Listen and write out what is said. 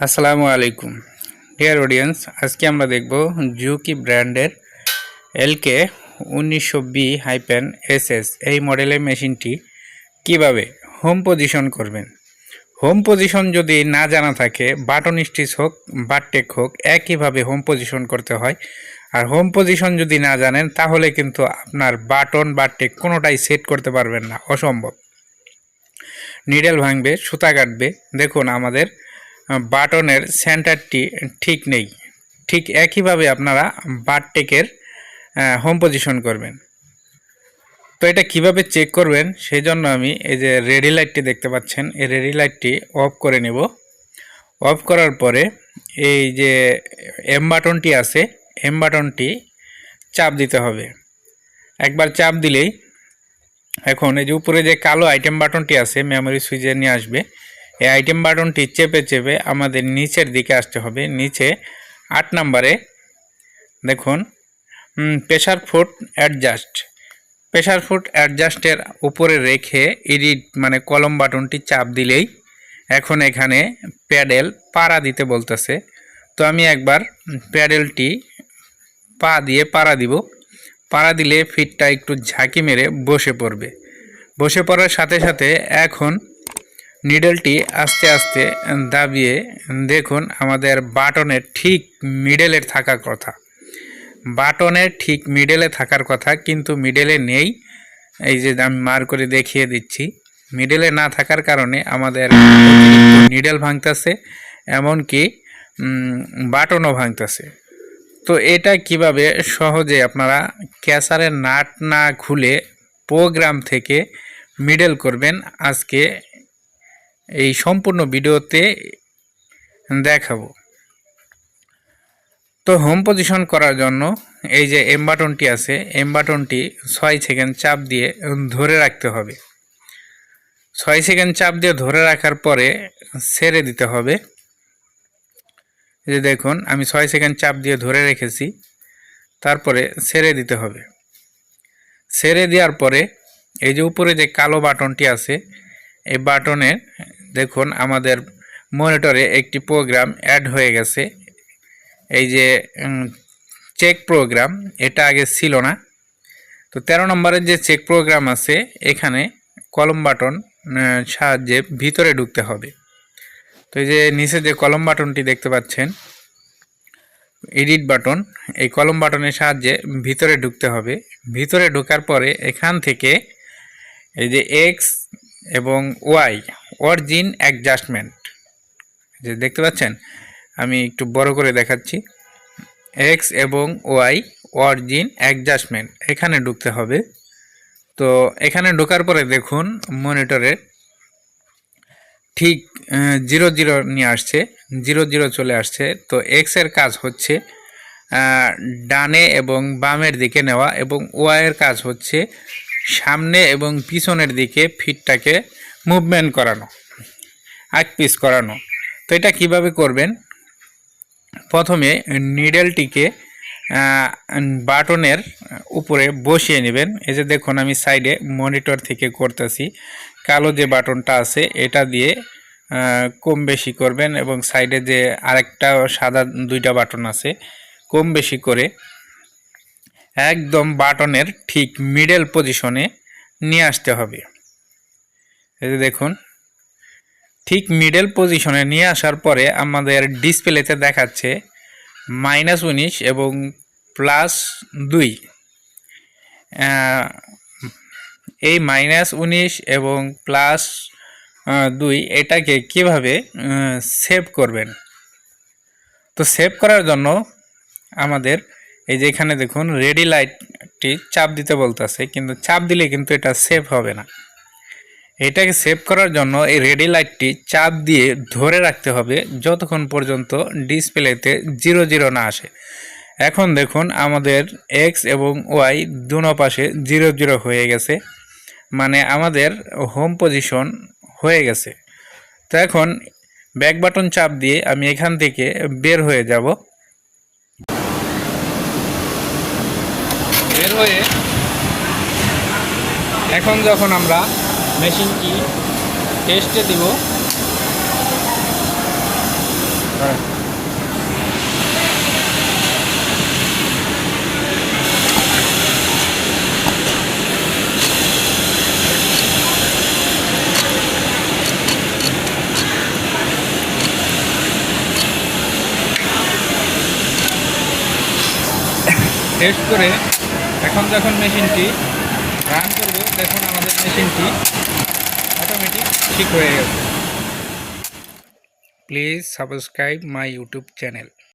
আসসালামু আলাইকুম। Dear audience আজকে আমরা দেখব জুকি ব্র্যান্ডের এলকে উনিশশো বি হাইপেন এস এস এই মডেলের মেশিনটি কীভাবে হোম পজিশন করবেন? হোম পজিশন যদি না জানা থাকে বাটন স্টিচ হোক বাটটেক হোক, একইভাবে হোম পজিশন করতে হয়। আর হোম পজিশন যদি না জানেন, তাহলে কিন্তু আপনার বাটন বাটটেক কোনোটাই সেট করতে পারবেন না। অসম্ভব। নিডেল ভাঙবে, সুতা কাটবে। দেখুন, আমাদের বাটনের সেন্টারটি ঠিক নেই। ঠিক একইভাবে আপনারা বারটেকের হোম পজিশন করবেন। তো এটা কীভাবে চেক করবেন সেই জন্য আমি এই যে রেডি লাইটটি দেখতে পাচ্ছেন, এই রেডি লাইটটি অফ করে নেব। অফ করার পরে এই যে এম বাটনটি আছে এম বাটনটি চাপ দিতে হবে। একবার চাপ দিলেই এখন এই যে উপরে যে কালো আইটেম বাটনটি আছে মেমোরি সুইচে নিয়ে আসবে এই আইটেম বাটনটি চেপে চেপে আমাদের নিচের দিকে আসতে হবে। নিচে আট নম্বরে দেখুন pressure foot adjust pressure foot অ্যাডজাস্টের উপরে রেখে এডিট মানে কলম বাটনটি চাপ দিলেই এখন এখানে প্যাডেল পাড়া দিতে বলতেছে। তো আমি একবার প্যাডেলটি পা দিয়ে পাড়া দিব। পাড়া দিলে ফিটটা একটু ঝাঁকি মেরে বসে পড়বে। বসে পড়ার সাথে সাথে এখন নিডলটি আস্তে আস্তে দাবিয়ে দেখুন আমাদের বাটনের ঠিক মিডেলের থাকার কথা। বাটনের ঠিক মিডেলে থাকার কথা কিন্তু মিডেলে নেই। এই যে আমি মার করে দেখিয়ে দিচ্ছি। মিডেলে না থাকার কারণে আমাদের নিডেল ভাঙতেছে, এমনকি বাটনও ভাঙতেছে। তো এটা কীভাবে সহজে আপনারা ক্যাসারের নাট না খুলে প্রোগ্রাম থেকে মিডেল করবেন? আজকে এই সম্পূর্ণ ভিডিওতে দেখাবো। তো হোম পজিশন করার জন্য এই যে এম বাটনটি আছে এম বাটনটি ছয় সেকেন্ড চাপ দিয়ে ধরে রাখতে হবে। ছয় সেকেন্ড চাপ দিয়ে ধরে রাখার পরে ছেড়ে দিতে হবে। যে দেখুন, আমি ছয় সেকেন্ড চাপ দিয়ে ধরে রেখেছি, তারপরে ছেড়ে দিতে হবে। ছেড়ে দেওয়ার পরে এই যে উপরে যে কালো বাটনটি আছে, এই বাটনে দেখুন, আমাদের মনিটরে একটি প্রোগ্রাম অ্যাড হয়ে গেছে। এই যে চেক প্রোগ্রাম, এটা আগে ছিল না। তো তেরো নম্বরের যে চেক প্রোগ্রাম আছে, এখানে কলম বাটন সাহায্যে ভিতরে ঢুকতে হবে। তো এই যে, নিচে যে কলম বাটনটি দেখতে পাচ্ছেন, এডিট বাটন, এই কলম বাটনের সাহায্যে ভিতরে ঢুকতে হবে। ভিতরে ঢোকার পরে এখান থেকে এই যে এক্স এবং ওয়াই অরিজিন অ্যাডজাস্টমেন্ট। যে দেখতে পাচ্ছেন? আমি একটু বড় করে দেখাচ্ছি। এক্স এবং ওয়াই অরিজিন অ্যাডজাস্টমেন্ট। এখানে ঢুকতে হবে। তো এখানে ঢোকার পরে দেখুন, মনিটরে ঠিক জিরো জিরো নিয়ে আসছে, জিরো জিরো চলে আসছে। তো এক্সের কাজ হচ্ছে ডানে এবং বামের দিকে নেওয়া এবং ওয়াইয়ের কাজ হচ্ছে সামনে এবং পিছনের দিকে ফিটটাকে মুভমেন্ট করানো আগ পিস করানো। তো এটা কীভাবে করবেন? প্রথমে নিডেলটিকে বাটনের উপরে বসিয়ে নেবেন। এই যে দেখুন, আমি সাইডে মনিটর থেকে করতেছি। কালো যে বাটনটা আছে, এটা দিয়ে কম বেশি করবেন এবং সাইডে যে আরেকটা সাদা দুইটা বাটন আছে, কম বেশি করে একদম বাটনের ঠিক মিডল পজিশনে নিয়ে আসতে হবে। এই যে দেখুন, ঠিক মিডল পজিশনে নিয়ে আসার পরে আমাদের ডিসপ্লেতে দেখাচ্ছে মাইনাস উনিশ এবং প্লাস দুই। এই মাইনাস উনিশ এবং প্লাস দুই এটাকে কীভাবে সেভ করবেন? তো সেভ করার জন্য আমাদের এই যে এখানে দেখুন রেডি লাইটটি চাপ দিতে বলতেছে, কিন্তু চাপ দিলে কিন্তু এটা সেভ হবে না। এটাকে সেভ করার জন্য এই রেডি লাইটটি চাপ দিয়ে ধরে রাখতে হবে যতক্ষণ পর্যন্ত ডিসপ্লেতে জিরো জিরো না আসে। এখন দেখুন আমাদের এক্স এবং ওয়াই দুনো পাশে জিরো জিরো হয়ে গেছে মানে আমাদের হোম পজিশন হয়ে গেছে। তো এখন ব্যাক বাটন চাপ দিয়ে আমি এখান থেকে বের হয়ে যাব। বের হয়ে এখন যখন আমরা মেশিনটি টেস্টে দিব। টেস্ট করে এখন যখন মেশিনটি রান করবে দেখুন আমাদের মেশিনটি অটোমেটিক ঠিক হয়ে গেছে। Please subscribe my YouTube channel